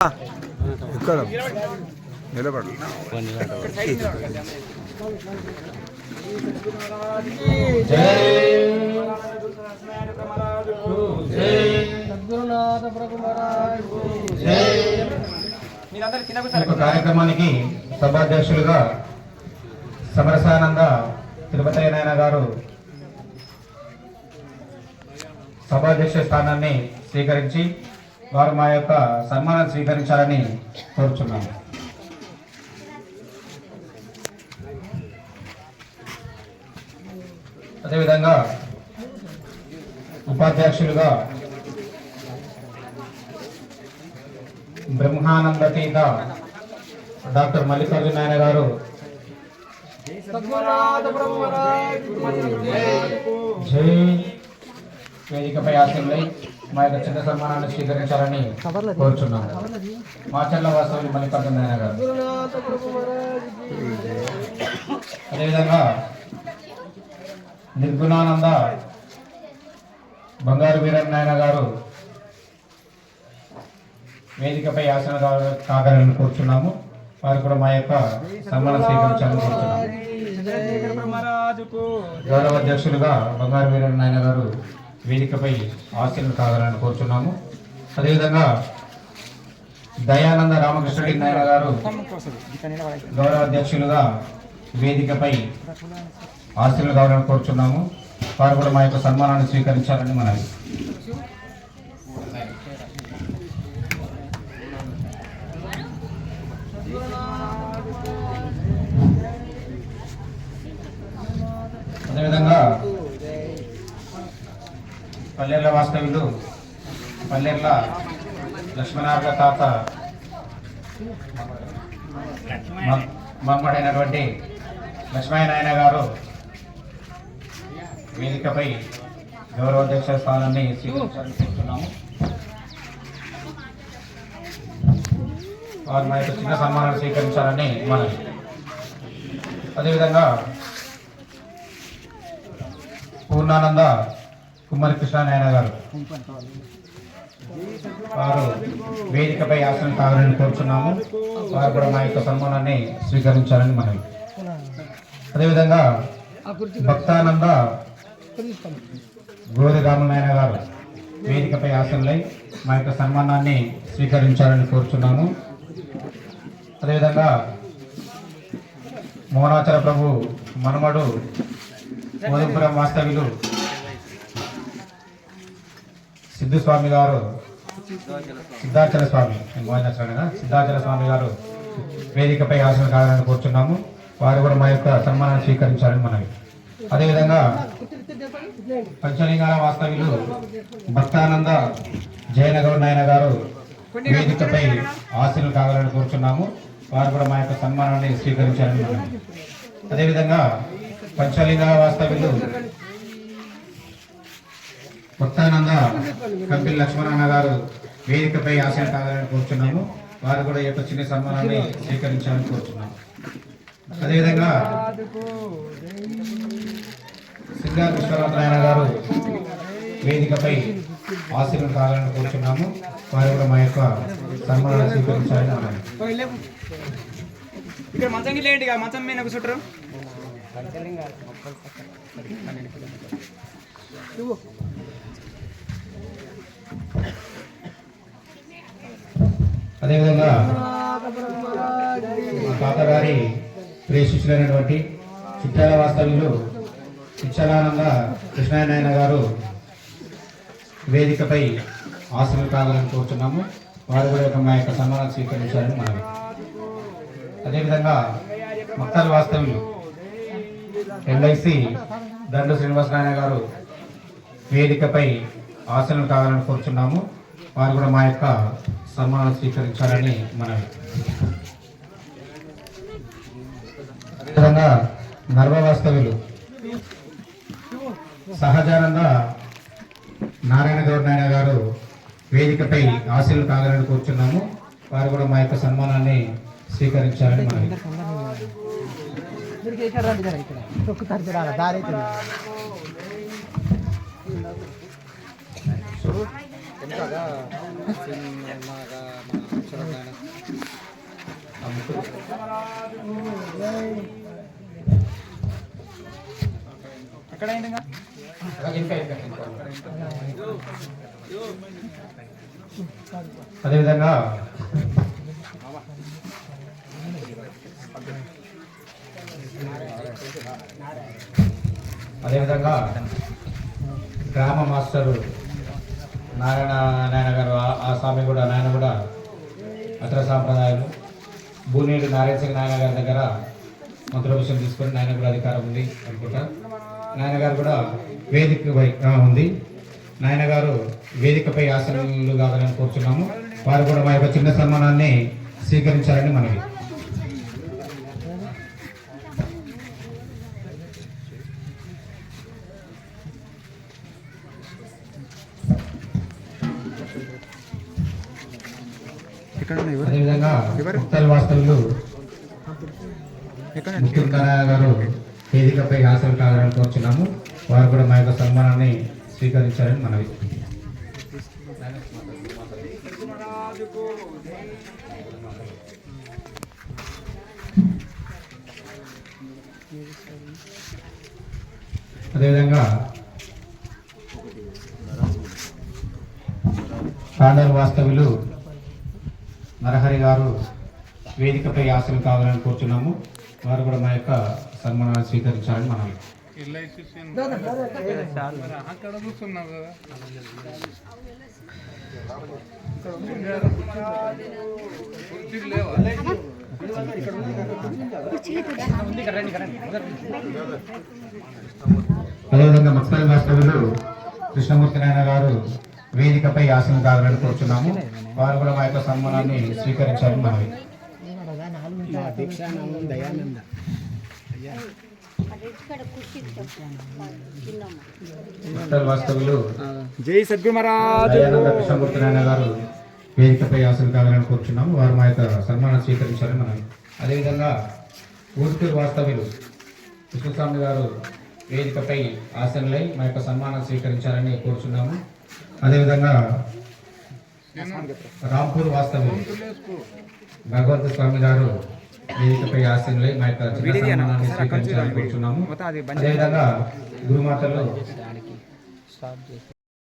ఇక్కడ నిలబడు. కార్యక్రమానికి సభాధ్యక్షులుగా సమరసానంద తిరుపతి నాయన గారు సభాధ్యక్ష స్థానాన్ని స్వీకరించి వారు మా యొక్క సన్మానం స్వీకరించాలని కోరుచున్నాము అదేవిధంగా ఉపాధ్యక్షులుగా బ్రహ్మానందతీత డాక్టర్ మల్లికార్జున నాయన గారు జై వేదికపై ఆశలై మా యొక్క చిన్న సన్మానాన్ని స్వీకరించాలని కోరుచున్నాము. మాచర్ల వాస్తవులు మల్లికార్జున నాయన గారు. అదేవిధంగా నిర్గుణానంద బంగారు వీరన్ నాయన గారు వేదికపై ఆసన కాగలని కోరుచున్నాము. వారు కూడా మా యొక్క సన్మానం స్వీకరించాలని కోరుచున్నాము. గౌరవ అధ్యక్షులుగా బంగారు వీరన్ నాయన గారు వేదికపై ఆశీర్లు కావాలని కోరుచున్నాము. అదేవిధంగా దయానంద రామకృష్ణరెడ్డి నాయన గారు గౌరవ అధ్యక్షులుగా వేదికపై ఆశీర్లు కావాలని కోరుచున్నాము. వారు కూడా మా యొక్క సన్మానాన్ని స్వీకరించాలని మనవి అదేవిధంగా పల్లెర్ల వాస్తవ్యులు పల్లెర్ల లక్ష్మణార్ల తాత మమ్మడైనటువంటి లక్ష్మయ్య గారు వేదికపై గౌరవాధ్యక్ష స్థానాన్ని స్వీకరించాలని కోరుతున్నాము. వారు మా యొక్క చిన్న సన్మానాలు స్వీకరించాలని మనవి. అదేవిధంగా పూర్ణానంద కుమ్మరి కృష్ణానాయన గారు వారు వేదికపై ఆసనం కావాలని కోరుచున్నాము. వారు కూడా మా యొక్క సన్మానాన్ని స్వీకరించాలని మనవి. అదేవిధంగా భక్తానంద తీసుకోండి గోది గారు వేదికపై ఆసనలై మా యొక్క సన్మానాన్ని స్వీకరించాలని కోరుచున్నాము. అదేవిధంగా మోనాచల ప్రభు మనుమడు మోదంపురం వాస్తవ్యులు సిద్ధు స్వామి గారు. సిద్ధాచల స్వామి. మోహనాచల సిద్ధాచల స్వామి గారు వేదికపై ఆసన కావాలని కోరుచున్నాము. వారు కూడా మా యొక్క సన్మానాన్ని స్వీకరించాలని మనవి. అదేవిధంగా పంచలింగాల వాస్తవ్యులు భక్తానంద జయనగౌడ్ నాయన గారు వేదికపై ఆశలు కావాలని కోరుచున్నాము. వారు కూడా మా యొక్క సన్మానాన్ని స్వీకరించాలని మనవి. అదేవిధంగా పంచలింగాల వాస్తవ్యులు కొత్తానంద కంపిల్ లక్ష్మణాన్న గారు వేదికపై ఆశలు కావాలని కోరుచున్నాము. వారు కూడా ఈ యొక్క చిన్న సన్మానాన్ని స్వీకరించాలని కోరుచున్నాము. అదేవిధంగా సింగార్ విశ్వనాథ నాయన గారు వేదికపై ఆశీర్వాదం కావాలని కోరుచున్నాము. వారు కూడా మా యొక్క సన్మానాన్ని స్వీకరించాలని అన్నారు ఇక్కడ మంచం గిట్ల మంచం మీద కూర్చుంటారు అదేవిధంగా మా తాతగారి ప్రియ శిష్యులైనటువంటి చిట్టాల వాస్తవ్యులు చిచ్చలానంద కృష్ణానాయన గారు వేదికపై ఆశలు కావాలని కోరుతున్నాము వారు కూడా యొక్క మా యొక్క సన్మానం స్వీకరించాలని మనవి. అదేవిధంగా మొత్తాల వాస్తవ్యులు ఎల్ఐసి దండు శ్రీనివాసనారాయణ గారు వేదికపై ఆసనం కావాలని కోరుచున్నాము. వారు కూడా మా యొక్క సన్మానం స్వీకరించాలని మనవి. అదేవిధంగా నర్వ వాస్తవ్యులు సహజానంద నారాయణ గౌడ్ నాయన గారు వేదికపై ఆశలు కావాలని కూర్చున్నాము. వారు కూడా మా యొక్క సన్మానాన్ని స్వీకరించాలని మనవి. ఎక్కడ అదేవిధంగా అదేవిధంగా గ్రామ మాస్టరు నారాయణ నాయన గారు ఆ- ఆ స్వామి కూడా నాయన కూడా అత్ర సాంప్రదాయాలు భూనేడు నారాయణ సింగ్ నాయన గారి దగ్గర మంత్రోపశం తీసుకొని నాయన కూడా అధికారం ఉంది అనుకుంటా. నాయన గారు కూడా వేదికపై ఉంది. నాయన గారు వేదికపై ఆసనలు కావాలని కోరుచున్నాము. వారు కూడా మా యొక్క చిన్న సన్మానాన్ని స్వీకరించాలని మనవి. అదేవిధంగా? ముక్తల్ వాస్తవులు గారు వేదికపై హాజరు కావాలని కోరుచున్నాము. వారు కూడా మా యొక్క సన్మానాన్ని స్వీకరించాలని మనవి. అదేవిధంగా తాండూరు వాస్తవులు నరహరి గారు వేదికపై ఆశలు కావాలని కోరుతున్నాము వారు కూడా మా యొక్క సన్మానాన్ని స్వీకరించాలని మనం అదేవిధంగా మక్తల్ మాస్టర్లు కృష్ణమూర్తి నాయన గారు వేదికపై ఆశలు కావాలని కోరుచున్నాము వారు కూడా మా యొక్క సన్మానాన్ని స్వీకరించాలని మనవి వాస్తవులు జై సద్గురు మహారాజ్ దయానంద కృష్ణమూర్తి నాయన గారు వేదికపై ఆశలు కావాలని కోరుచున్నాము వారు మా యొక్క సన్మానం స్వీకరించాలని మనవి అదేవిధంగా ఊరుకూరు వాస్తవ్యులు కృష్ణస్వామి గారు వేదికపై ఆసనలై మా యొక్క సన్మానం స్వీకరించాలని కోరుచున్నాము. అదేవిధంగా రాంపూర్ వాస్తవ్యులు భగవంత స్వామి గారు వేదికపై ఆసనలై మా యొక్క స్వీకరించాలని బంద్ అదేవిధంగా గురుమాతలు